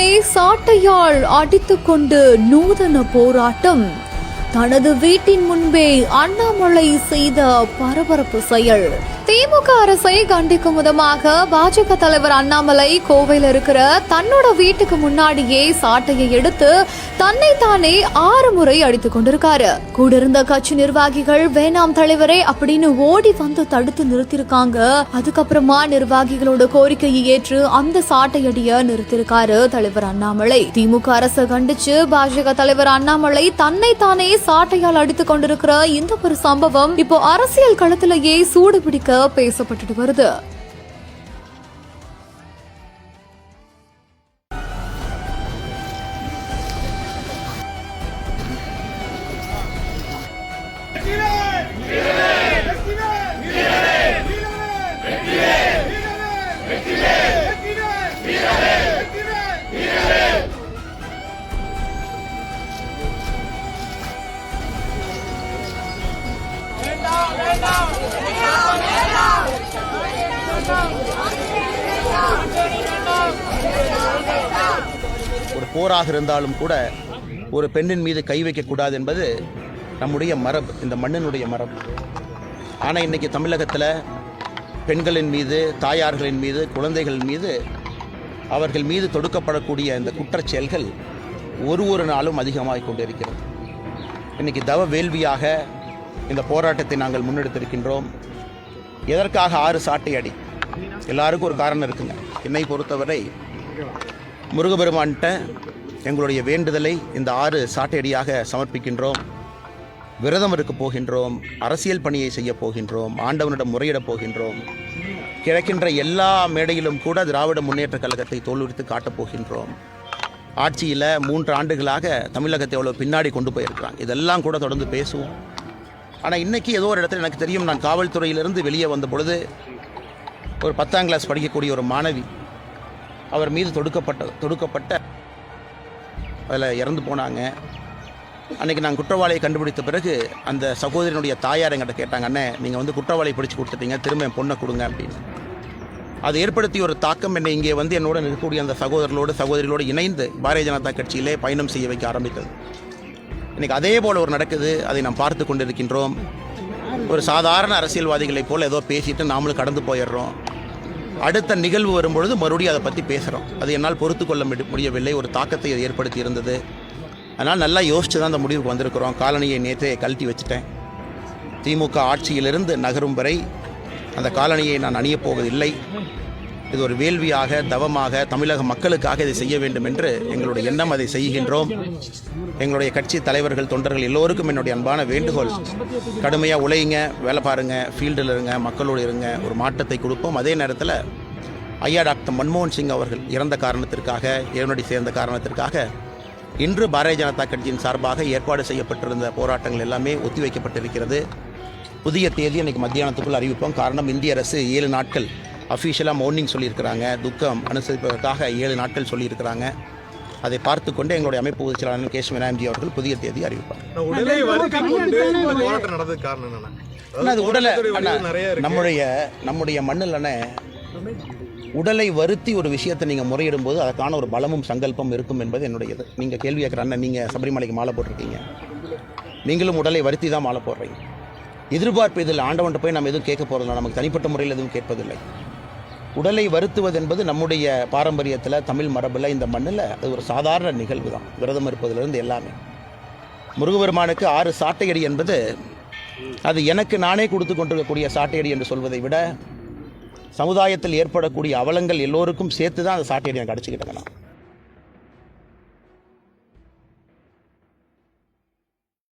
தன்னைத்தானே சாட்டையால் அடித்துக்கொண்டு நூதன போராட்டம். தனது வீட்டின் முன்பே அண்ணாமலை செய்த பரபரப்பு செயல். திமுக அரசை கண்டிக்கும் விதமாக பாஜக தலைவர் அண்ணாமலை கோவையில் இருக்கிற தன்னோட வீட்டுக்கு முன்னாடியே சாட்டையை எடுத்து தன்னை தானே ஆறு முறை அடித்துக் கொண்டிருக்காரு. கூட இருந்த கட்சி நிர்வாகிகள் வேணாம் தலைவரே அப்படின்னு ஓடி வந்து தடுத்து நிறுத்திருக்காங்க. அதுக்கப்புறமா நிர்வாகிகளோட கோரிக்கையை ஏற்று அந்த சாட்டையடிய நிறுத்திருக்காரு தலைவர் அண்ணாமலை. திமுக அரசை கண்டிச்சு பாஜக தலைவர் அண்ணாமலை தன்னை தானே சாட்டையால் அடித்துக் கொண்டிருக்கிற இந்த ஒரு சம்பவம் இப்போ அரசியல் களத்திலேயே சூடு பிடிக்க பேசப்பட்டுட்டு வருது. ஒரு போராக இருந்தாலும் கூட ஒரு பெண்ணின் மீது கை வைக்கக்கூடாது என்பது நம்முடைய மரபு இந்த மண்ணினுடைய மரபு. ஆனால் இன்றைக்கி தமிழகத்தில் பெண்களின் மீது தாயார்களின் மீது குழந்தைகளின் மீது அவர்கள் மீது தொடுக்கப்படக்கூடிய இந்த குற்றச்செயல்கள் ஒரு ஒரு நாளும் அதிகமாகிக் கொண்டிருக்கிறது. இன்னைக்கு தவ வேள்வியாக இந்த போராட்டத்தை நாங்கள் முன்னெடுத்திருக்கின்றோம். எதற்காக ஆறு சாட்டை அடி? எல்லாருக்கும் ஒரு காரணம் இருக்குங்க. என்னை பொறுத்தவரை முருகபெருமான்கிட்ட எங்களுடைய வேண்டுதலை இந்த ஆறு சாட்டையடியாக சமர்ப்பிக்கின்றோம். விரதம் இருக்க போகின்றோம். அரசியல் பணியை செய்ய போகின்றோம். ஆண்டவனிடம் முறையிடப் போகின்றோம். கிழக்கின்ற எல்லா மேடையிலும் கூட திராவிட முன்னேற்றக் கழகத்தை தோல்வித்து காட்டப் போகின்றோம். ஆட்சியில் மூன்று ஆண்டுகளாக தமிழகத்தை அவ்வளோ பின்னாடி கொண்டு போயிருக்கிறாங்க. இதெல்லாம் கூட தொடர்ந்து பேசுவோம். ஆனால் இன்றைக்கி ஏதோ ஒரு இடத்துல எனக்கு தெரியும் நான் காவல்துறையிலிருந்து வெளியே வந்த பொழுது ஒரு பத்தாம் கிளாஸ் படிக்கக்கூடிய ஒரு மாணவி அவர் மீது தொடுக்கப்பட்ட தொடுக்கப்பட்ட அதில் இறந்து போனாங்க. அன்றைக்கி நான் குற்றவாளியை கண்டுபிடித்த பிறகு அந்த சகோதரனுடைய தாயார் எங்கிட்ட கேட்டாங்க நீங்கள் வந்து குற்றவாளியை பிடிச்சி கொடுத்துட்டீங்க திரும்ப என் பொண்ணை கொடுங்க அப்படின்னு. அது ஏற்படுத்திய ஒரு தாக்கம் என்னை இங்கே வந்து என்னோட இருக்கக்கூடிய அந்த சகோதரர்களோடு சகோதரிகளோடு இணைந்து பாரதிய ஜனதா கட்சியிலே பயணம் செய்ய வைக்க ஆரம்பித்தது. இன்னைக்கு அதே போல் ஒரு நடக்குது. அதை நாம் பார்த்து கொண்டிருக்கின்றோம். ஒரு சாதாரண அரசியல்வாதிகளைப் போல் ஏதோ பேசிட்டு நாமளும் கடந்து போயிடுறோம். அடுத்த நிகழ்வு வரும்பொழுது மறுபடியும் அதை பற்றி பேசுகிறோம் அது என்னால் பொறுத்து கொள்ள முடியவில்லை. ஒரு தாக்கத்தை அது ஏற்படுத்தி இருந்தது. அதனால் நல்லா யோசித்து தான் அந்த முடிவுக்கு வந்திருக்கிறோம். காலனியை நேற்றே கழட்டி வச்சுட்டேன். திமுக ஆட்சியிலிருந்து நகரும் வரை அந்த காலனியை நான் அணியப் போவதில்லை. இது ஒரு வேள்வியாக தவமாக தமிழக மக்களுக்காக இதை செய்ய வேண்டும் என்று எங்களுடைய எண்ணம் அதை செய்கின்றோம். எங்களுடைய கட்சி தலைவர்கள் தொண்டர்கள் எல்லோருக்கும் என்னுடைய அன்பான வேண்டுகோள். கடுமையாக உழையுங்க வேலை பாருங்க ஃபீல்டில் இருங்க மக்களோடு இருங்க ஒரு மாற்றத்தை கொடுப்போம். அதே நேரத்தில் ஐயா டாக்டர் மன்மோகன் சிங் அவர்கள் இறந்த காரணத்திற்காக இறைவனடி சேர்ந்த காரணத்திற்காக இன்று பாரதிய ஜனதா கட்சியின் சார்பாக ஏற்பாடு செய்யப்பட்டிருந்த போராட்டங்கள் எல்லாமே ஒத்திவைக்கப்பட்டிருக்கிறது. புதிய தேதி அன்றைக்கு மத்தியானத்துக்குள் அறிவிப்போம். காரணம் இந்திய அரசு ஏழு நாட்கள் அஃபீஷியலாக மௌனிங் சொல்லியிருக்கிறாங்க. துக்கம் அனுசரிப்பதற்காக ஏழு நாட்கள் சொல்லியிருக்கிறாங்க. அதை பார்த்து கொண்டு எங்களுடைய அமைப்பு பொதுச் செயலாளர் கேஷ் வினாயம்ஜி அவர்கள் புதிய தேதி அறிவிப்பார். அது உடலை நம்முடைய நம்முடைய மண்ணில் அண்ணே, உடலை வருத்தி ஒரு விஷயத்தை நீங்கள் முறையிடும் போது அதற்கான ஒரு பலமும் சங்கல்பம் இருக்கும் என்பது என்னுடையது. நீங்கள் கேள்வி கேட்குற அண்ணன் நீங்கள் சபரிமலைக்கு மாலை போட்டிருக்கீங்க. நீங்களும் உடலை வருத்தி தான் மாலை போடுறீங்க. எதிர்பார்ப்பு இதில் ஆண்டவன்ட்ட போய் நம்ம எதுவும் கேட்க போகிறதில்ல நமக்கு தனிப்பட்ட முறையில் எதுவும் கேட்பதில்லை. உடலை வருத்துவது என்பது நம்முடைய பாரம்பரியத்தில் தமிழ் மரபில் இந்த மண்ணில் அது ஒரு சாதாரண நிகழ்வு தான் விரதம் இருப்பதிலிருந்து எல்லாமே. முருகபெருமானுக்கு ஆறு சாட்டையடி என்பது அது எனக்கு நானே கொடுத்து கொண்டிருக்கக்கூடிய சாட்டையடி என்று சொல்வதை விட சமுதாயத்தில் ஏற்படக்கூடிய அவலங்கள் எல்லோருக்கும் சேர்த்து தான் அந்த சாட்டையடி எனக்கு அடிச்சுக்கிட்டேன் நான்